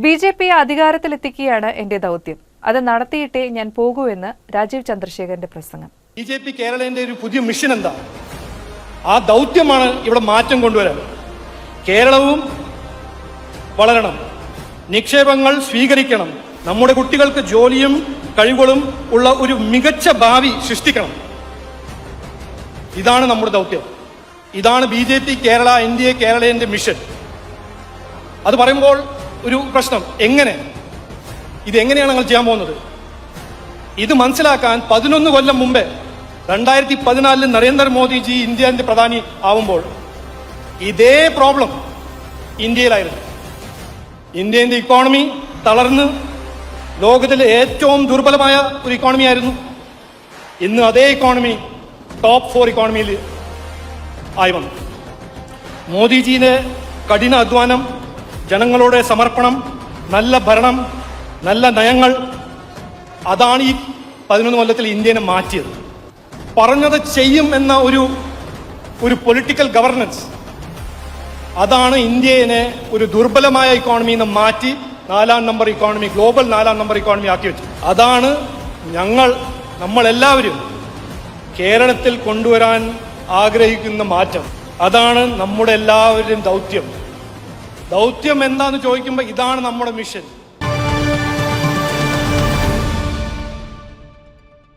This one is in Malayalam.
ബി ജെ പി അധികാരത്തിലെത്തിക്കുകയാണ് എന്റെ ദൗത്യം. അത് നടത്തിയിട്ടേ ഞാൻ പോകൂ എന്ന് രാജീവ് ചന്ദ്രശേഖരന്റെ പ്രസംഗം. ബി ജെ പി കേരളത്തിന്റെ ഒരു പുതിയ മിഷൻ എന്താ? ആ ദൗത്യമാണ് ഇവിടെ മാറ്റം കൊണ്ടുവരാൻ. കേരളവും വളരണം. നിക്ഷേപങ്ങൾ സ്വീകരിക്കണം. നമ്മുടെ കുട്ടികൾക്ക് ജോലിയും കഴിവുകളും ഉള്ള ഒരു മികച്ച ഭാവി സൃഷ്ടിക്കണം. ഇതാണ് നമ്മുടെ ദൗത്യം. ഇതാണ് B J P Kerala N D A mission അത് പറയുമ്പോൾ ഒരു പ്രശ്നം. എങ്ങനെ? ഇത് എങ്ങനെയാണ് ഞങ്ങൾ ചെയ്യാൻ പോകുന്നത്? ഇത് മനസ്സിലാക്കാൻ പതിനൊന്ന് കൊല്ലം മുമ്പേ രണ്ടായിരത്തി പതിനാലിൽ നരേന്ദ്രമോദിജി ഇന്ത്യന്റെ പ്രധാനി ആവുമ്പോൾ ഇതേ പ്രോബ്ലം ഇന്ത്യയിലായിരുന്നു. ഇന്ത്യന്റെ ഇക്കോണമി തളർന്ന് ലോകത്തിലെ ഏറ്റവും ദുർബലമായ ഒരു ഇക്കോണമി ആയിരുന്നു. ഇന്ന് അതേ ഇക്കോണമി ടോപ്പ് ഫോർ ഇക്കോണമിയിൽ ആയി വന്നു. മോദിജിയുടെ കഠിന അധ്വാനം ജനങ്ങളുടെ സമർപ്പണം നല്ല ഭരണം നല്ല നയങ്ങൾ. അതാണ് ഈ പതിനൊന്ന് കൊല്ലത്തിൽ ഇന്ത്യനെ മാറ്റിയത്. പറഞ്ഞത് ചെയ്യും എന്ന ഒരു ഒരു പൊളിറ്റിക്കൽ ഗവർണൻസ് അതാണ് ഇന്ത്യനെ ഒരു ദുർബലമായ ഇക്കോണമിയിൽ നിന്ന് മാറ്റി നാലാം നമ്പർ ഇക്കോണമി ഗ്ലോബൽ നാലാം നമ്പർ ഇക്കോണമി ആക്കി വെച്ചു. അതാണ് ഞങ്ങൾ നമ്മളെല്ലാവരും കേരളത്തിൽ കൊണ്ടുവരാൻ ആഗ്രഹിക്കുന്ന മാറ്റം. അതാണ് നമ്മുടെ എല്ലാവരുടെയും ദൗത്യം. ദൗത്യം എന്താന്ന് ചോദിക്കുമ്പോൾ ഇതാണ് നമ്മുടെ മിഷൻ